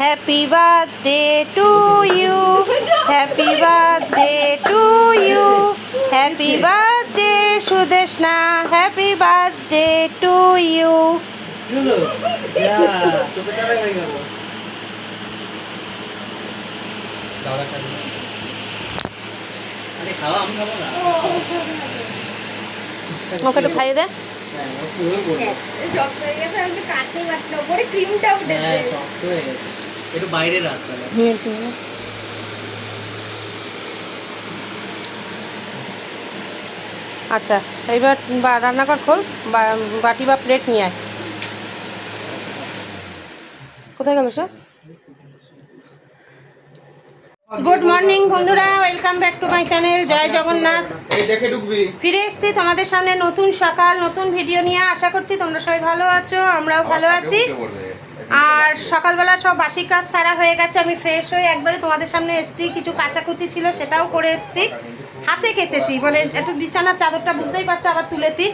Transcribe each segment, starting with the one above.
Happy birthday to you happy birthday to you happy birthday Sudeshna happy birthday to you হয়ে okay একটু খাইয়ে দে। হ্যাঁ করব শক্ত হয়ে গেছে আমি কাটতেই পারছি না। ওপরে ক্রিমটা উঠেছে। হ্যাঁ শক্ত হয়ে গেছে। একটু বাইরে রাখ আচ্ছা এইবার বা রান্নাঘর খোল বা বাটি বা প্লেট নিয়ে আয়। কোথায় গেল স্যার গুড মর্নিং বন্ধুরা welcome back to my channel Jai Jagannath. এই দেখে ঢুকবি। ফিরে এসেছি তোমাদের সামনে নতুন সকাল নতুন ভিডিও নিয়ে। আশা করছি তোমরা সবাই ভালো আছো আমরাও ভালো আছি। আর সকালবেলা সব বাসি কাজ সারা হয়ে গেছে, আমি ফ্রেশ হয়ে একবারে তোমাদের সামনে এসেছি, কিছু কাচাকুচি ছিল সেটাও করে এসেছি। হাতে কেচেছি মানে একটু বিছানার চাদরটা বুঝতেই পারছ, আবার তুলেছি।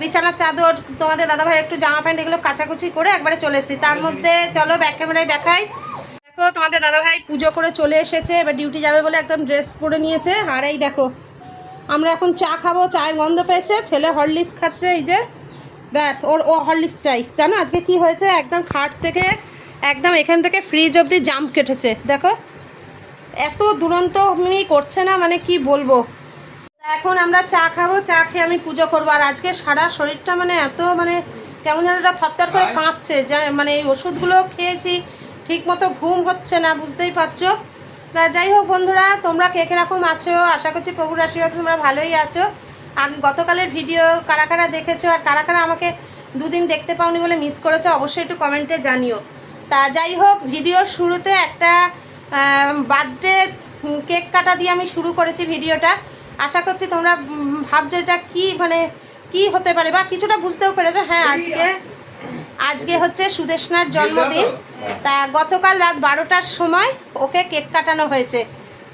বিছানার চাদর, তোমাদের দাদাভাই একটু জামা প্যান্ট এগুলো কাচাকুচি করে একবারে চলে এসেছি। তার মধ্যে চলো ব্যাক ক্যামেরায় দেখাই। দেখো, তোমাদের দাদাভাই পুজো করে চলে এসেছে, এবার ডিউটি যাবে বলে একদম ড্রেস পরে নিয়েছে। আর এই দেখো, আমরা এখন চা খাব, চায়ের গন্ধ পেয়েছে, ছেলে হরলিক্স খাচ্ছে, এই যে। ব্যাস ওর ও হরলিক্স চাই। জানো আজকে কি হয়েছে? একদম খাট থেকে একদম এখান থেকে ফ্রিজ অবধি জাম্প কেটেছে। দেখো এত দুরন্ত এমনি করছে না মানে কি বলব? এখন আমরা চা খাব চা খেয়ে আমি পুজো করব। আর আজকে সারা শরীরটা মানে এত মানে কেমন যেন একটা থরথর করে কাঁপছে। যা মানে এই ওষুধগুলো খেয়েছি ঠিক মতো ঘুম হচ্ছে না বুঝতেই পারছ? তা যাই হোক বন্ধুরা তোমরা কে কীরকম আছো? আশা করছি প্রভুর আশীর্বাদ তোমরা ভালোই আছো। আগে গতকালের ভিডিও কারা কারা দেখেছ আর কারা কারা আমাকে দুদিন দেখতে পাওনি বলে মিস করেছ অবশ্যই একটু কমেন্টে জানিও। তা যাই হোক ভিডিওর শুরুতে একটা বার্থডে কেক কাটা দিয়ে আমি শুরু করেছি ভিডিওটা। আশা করছি তোমরা ভাবছ এটা কি মানে কি হতে পারে বা কিছুটা বুঝতেও পেরেছ। হ্যাঁ আজকে আজকে হচ্ছে সুদেশনার জন্মদিন। তা গতকাল রাত বারোটার সময় ওকে কেক কাটানো হয়েছে।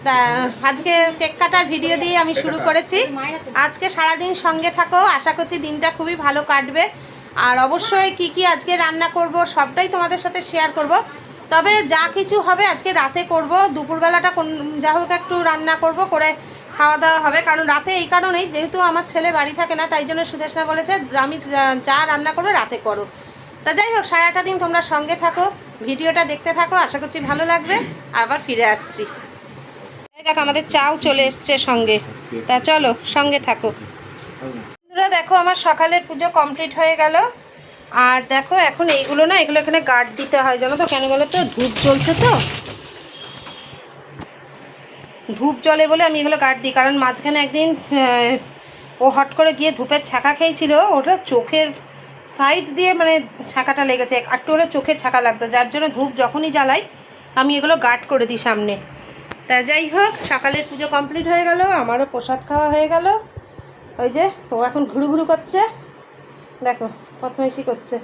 তা, আজকে কেক কাটার ভিডিও দিয়ে আমি শুরু করেছি। আজকে সারাদিন সঙ্গে থাকো, আশা করছি দিনটা খুবই ভালো কাটবে। আর অবশ্যই কি কি আজকে রান্না করব, সবটাই তোমাদের সাথে শেয়ার করব। তবে যা কিছু হবে আজকে রাতে করব। দুপুরবেলাটা কোন, যা হোক একটু রান্না করব, করে খাওয়া দাওয়া হবে। কারণ রাতে এই কারণেই, যেহেতু আমার ছেলে বাড়ি থাকে না, তাই জন্য সুদেশনা বলেছে, আমি যা- রান্না করব রাতে করো। তা যাই হোক, সারাটা দিন তোমরা সঙ্গে থাকো, ভিডিওটা দেখতে থাকো, আশা করছি ভালো লাগবে। আবার ফিরে আসছি। দেখো আমাদের চাও চলে এসছে সঙ্গে। তা চলো, সঙ্গে থাকো। বন্ধুরা, দেখো, আমার সকালের পুজো কমপ্লিট হয়ে গেল। আর দেখো, এখন এইগুলো না, এগুলো এখানে গার্ড দিতে হয়, জানো তো? কেন বলো তো? ধূপ জ্বলছে তো। ধূপ জ্বলে বলে আমি এগুলো গার্ড দিই, কারণ মাঝখানে একদিন ও হট করে গিয়ে ধূপের ছাকা খেয়েছিল। ওটা চোখের সাইড দিয়ে মানে ছাকাটা লেগেছে। একটু হলে চোখে ছাকা লাগতো। যার জন্য ধূপ যখনই জ্বালাই, আমি এগুলো গার্ড করে দিই সামনে। তা যাই হোক, সকালের পুজো কমপ্লিট হয়ে গেল, আমারও প্রসাদ খাওয়া হয়ে গেল। ওই যে, ও এখন ঘুরু ঘুরু করছে। দেখো প্রথমেশি করছে।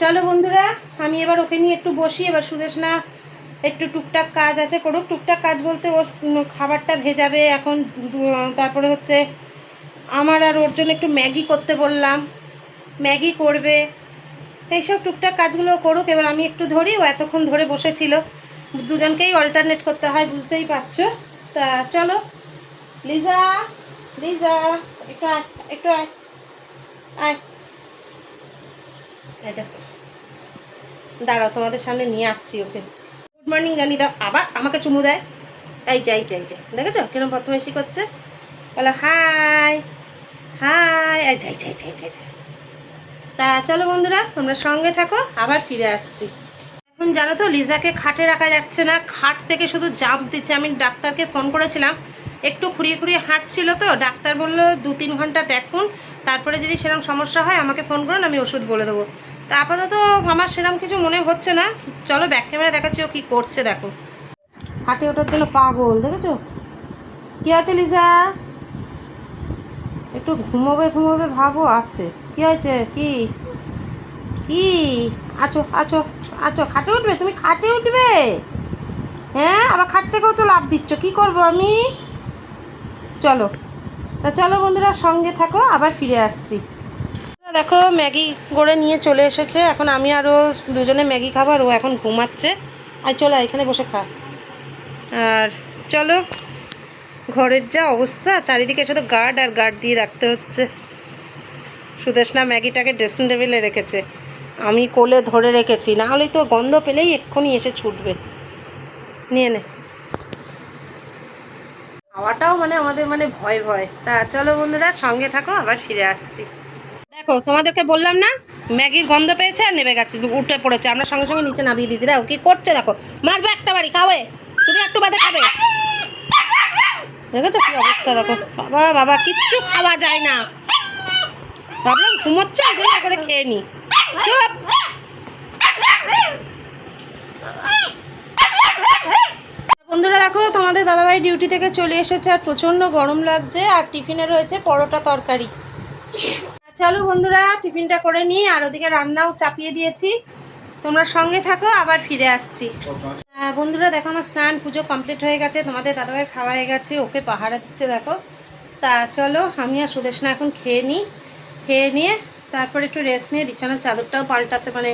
চলো বন্ধুরা, আমি এবার ওকে নিয়ে একটু বসি। এবার সুদেশ না একটু টুকটাক কাজ আছে করুক। টুকটাক কাজ বলতে ওর খাবারটা ভেজাবে। এখন তারপরে হচ্ছে আমার আর ওর জন্য একটু ম্যাগি করতে বললাম। ম্যাগি করবে। এইসব টুকটাক কাজগুলো করুক। এবার আমি একটু ধরি, ও এতক্ষণ ধরে বসেছিল। দুজনকেই অল্টারনেট করতে হয়, বুঝতেই পারছ? তা চলো, লিজা লিজা, একটু আয় একটু আয় আয়। দেখো, দাঁড়াও, তোমাদের সামনে নিয়ে আসছি ওকে। গুড মর্নিং জানি দাও আবার আমাকে চুমু দেয়? এই যে এই যে দেখেছ? কিরম বদমাইশি করছে? বলো, হাই হাই। যাই যাই যাই যাই যাই তা চলো বন্ধুরা, তোমরা সঙ্গে থাকো, আবার ফিরে আসছি। এখন জানো তো, লিজাকে খাটে রাখা যাচ্ছে না। খাট থেকে শুধু জাম্প দিচ্ছে। আমি ডাক্তারকে ফোন করেছিলাম। একটু খুঁড়িয়ে খুঁড়িয়ে হাঁটছিল তো। ডাক্তার বলল, দু তিন ঘণ্টা দেখুন। তারপরে যদি সেরকম সমস্যা হয়, আমাকে ফোন করুন, আমি ওষুধ বলে দেবো। তা আপাতত আমার সেরকম কিছু মনে হচ্ছে না। চলো ব্যাক ক্যামেরা দেখাচ্ছি, ও কী করছে, দেখো। খাটে ওঠার জন্য পাগল, দেখেছ? কী আছে, লিজা? একটু ঘুমোবে ঘুমোবে ভাবও আছে। কী হয়েছে? কি? কি? আছো আছো আছো, খাটে উঠবে? তুমি খাটে উঠবে? হ্যাঁ আবার খাট থেকেও তো লাভ দিচ্ছ, কি করব আমি? চলো, তা চলো বন্ধুরা, সঙ্গে থাকো, আবার ফিরে আসছি। দেখো, ম্যাগি করে নিয়ে চলে এসেছে, এখন আমি আরও দুজনে ম্যাগি খাবার, ও এখন ঘুমাচ্ছে। আর চলো, এখানে বসে খা। আর চলো, ঘরের যা অবস্থা, চারিদিকে শুধু গার্ড আর গার্ড দিয়ে রাখতে হচ্ছে। সুদেশনা ম্যাগিটাকে ড্রেসিং টেবিলে রেখেছে। আমি কোলে ধরে রেখেছি, না হলে তো গন্ধ পেলেই এক্ষুনি এসে ছুটবে। নিয়ে নে। খাওয়াটাও মানে আমাদের মানে ভয় ভয়। তা চলো বন্ধুরা, সঙ্গে থাকো, আবার ফিরে আসছি। দেখো, তোমাদেরকে বললাম না, ম্যাগির গন্ধ পেয়েছে আর নেমে গেছে, উঠে পড়েছে। আমরা সঙ্গে সঙ্গে নিচে নামিয়ে দিয়েছি। দেখো, কি করছে দেখো। মারবে একটা বাড়ি, খাবে। তুমি একটু বাদে খাবে। দেখেছ কি অবস্থা দেখো। বাবা বাবা, কিচ্ছু খাওয়া যায় না। ভাবলাম ঘুমোচ্ছে জন্য করে খেয়ে নি। চুপ। বন্ধুরা দেখো, তোমাদের দাদাভাই ডিউটি থেকে চলে এসেছে আর প্রচণ্ড গরম লাগছে আর টিফিনে রয়েছে পরোটা তরকারি। চলো বন্ধুরা, টিফিনটা করে নিই আর ওদিকে রান্নাও চাপিয়ে দিয়েছি। তোমরা সঙ্গে থাকো, আবার ফিরে আসছি। বন্ধুরা দেখো, আমার স্নান পুজো কমপ্লিট হয়ে গেছে। তোমাদের দাদাভাই খাওয়া হয়ে গেছে, ওকে পাহারা দিচ্ছে, দেখো। তা চলো, আমি আর সুদেশনা এখন খেয়ে নিই। খেয়ে নিয়ে তারপর একটু রেস্ট নিয়ে বিছানার চাদরটাও পাল্টাতে মানে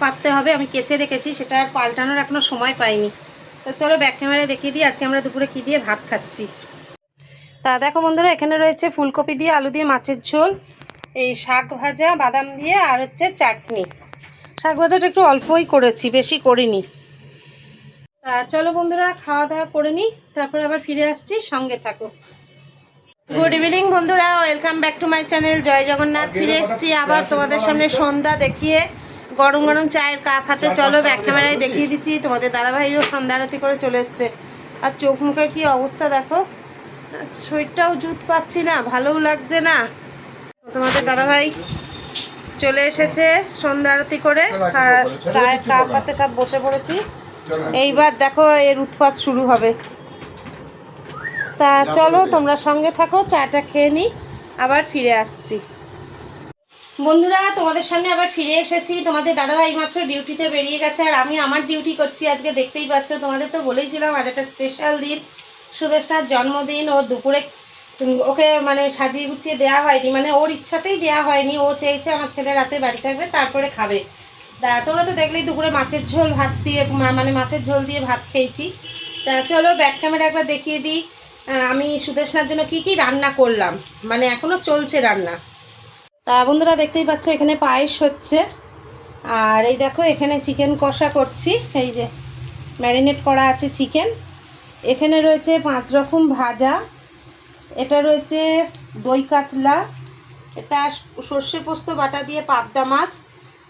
পাততে হবে। আমি কেচে রেখেছি, সেটা আর পাল্টানোর এখনও সময় পাইনি। তো চলো ব্যাক ক্যামেরায় দেখিয়ে দিই, আজকে আমরা দুপুরে কী দিয়ে ভাত খাচ্ছি। তা দেখো বন্ধুরা, এখানে রয়েছে ফুলকপি দিয়ে আলু দিয়ে মাছের ঝোল, এই শাক ভাজা, বাদাম দিয়ে, আর হচ্ছে চাটনি। শাক ভাজাটা একটু অল্পই করেছি, বেশি করিনি। তা চলো বন্ধুরা খাওয়া দাওয়া করে নিই, তারপর আবার ফিরে আসছি, সঙ্গে থাকো। গুড ইভিনিং বন্ধুরা welcome back to my channel Jai Jagannath, ফিরে এসেছি আবার তোমাদের সামনে সন্ধ্যা দেখিয়ে, গরম গরম চায়ের কাপ হাতে চলো ব্যাক ক্যামেরায় দেখিয়ে দিচ্ছি, তোমাদের দাদাভাইও সন্ধ্যা আরতি করে চলে এসছে। আর চোখ মুখের কি অবস্থা দেখো? শরীরটাও জুত পাচ্ছি না, ভালোও লাগছে না। তোমাদের দাদাভাই চলে এসেছে সন্ধ্যা আরতি করে, আর চায়ের কাপ হাতে সব বসে পড়েছি। এইবার দেখো এর উৎপাত শুরু হবে। তা চলো, তোমরা সঙ্গে থাকো, চাটা খেয়ে নিই আবার ফিরে আসছি। বন্ধুরা, তোমাদের সামনে আবার ফিরে এসেছি। তোমাদের দাদাভাই মাত্র ডিউটিতে বেরিয়ে গেছে, আর আমি আমার ডিউটি করছি আজকে, দেখতেই পাচ্ছ, তোমাদের তো বলেইছিলাম আজ একটা স্পেশাল দিন সুদেশনার জন্মদিন, ওর দুপুরে ওকে মানে সাজিয়ে গুছিয়ে দেওয়া হয়নি মানে ওর ইচ্ছাতেই দেওয়া হয়নি, ও চেয়েছে আমার ছেলে রাতে বাড়ি থাকবে, তারপরে খাবে। তা তোমরা তো দেখলেই দুপুরে মাছের ঝোল ভাত দিয়ে মানে মাছের ঝোল দিয়ে ভাত খেয়েছি। তা চলো ব্যাক ক্যামেরা একবার দেখিয়ে দিই। আমি সুদেশনার জন্য কি কি রান্না করলাম? মানে এখনও চলছে রান্না। তা বন্ধুরা দেখতেই পাচ্ছ, এখানে পায়েস হচ্ছে। আর এই দেখো, এখানে চিকেন কষা করছি। এই যে ম্যারিনেট করা আছে চিকেন। এখানে রয়েছে পাঁচ রকম ভাজা। এটা রয়েছে দই কাতলা। এটা সর্ষে পোস্ত, বাটা দিয়ে পাবদা মাছ,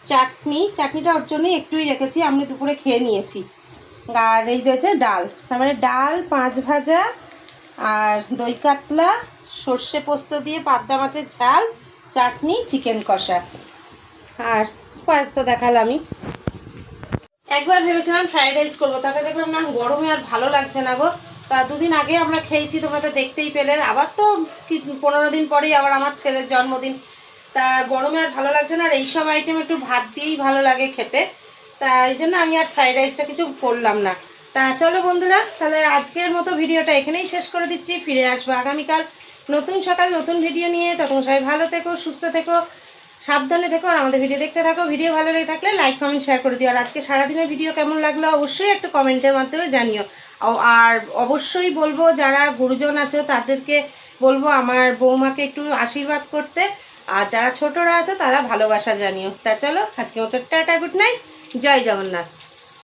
চাটনি। চাটনিটা ওর জন্যই একটুই রেখেছি, আমি দুপুরে খেয়ে নিয়েছি। আর এই হচ্ছে ডাল। তার মানে ডাল, পাঁচ ভাজা আর দই কাতলা, সর্ষে পোস্ত দিয়ে পাবদা মাছের ঝাল, চাটনি, চিকেন কষা। আর পায়েস তো দেখালামই। একবার ভেবেছিলাম ফ্রাইড রাইস করব, তারপরে দেখলাম না, গরমে আর ভালো লাগছে না গো। তা দুদিন আগে আমরা খেয়েছি, তোমরা তো দেখতেই পেলে। আবার তো পনেরো দিন পরেই আবার আমার ছেলের জন্মদিন। তা গরমে আর ভালো লাগছে না, আর এইসব আইটেম একটু ভাত দিয়েই ভালো লাগে খেতে। তা এই জন্য আমি আর ফ্রাইড রাইসটা কিছু করলাম না। তা চলো বন্ধুরা, তাহলে আজকের মতো ভিডিওটা এখানেই শেষ করে দিচ্ছি। ফিরে আসব আগামীকাল নতুন সকাল, নতুন ভিডিও নিয়ে। তখন সবাই ভালো থেকো, সুস্থ থেকো, সাবধানে থেকো, আর আমাদের ভিডিও দেখতে থাকো। ভিডিও ভালো লেগে থাকলে লাইক, কমেন্ট, শেয়ার করে দিও। আর আজকে সারাদিনের ভিডিও কেমন লাগল অবশ্যই একটু কমেন্টের মাধ্যমে জানিও। আর অবশ্যই বলব, যারা গুরুজন আছো, তাদেরকে বলব আমার বৌমাকে একটু আশীর্বাদ করতে। আর যারা ছোটরা আছো, তারা ভালোবাসা জানিও। তা চলো আজকে মতো tata, good night, Jai Jagannath.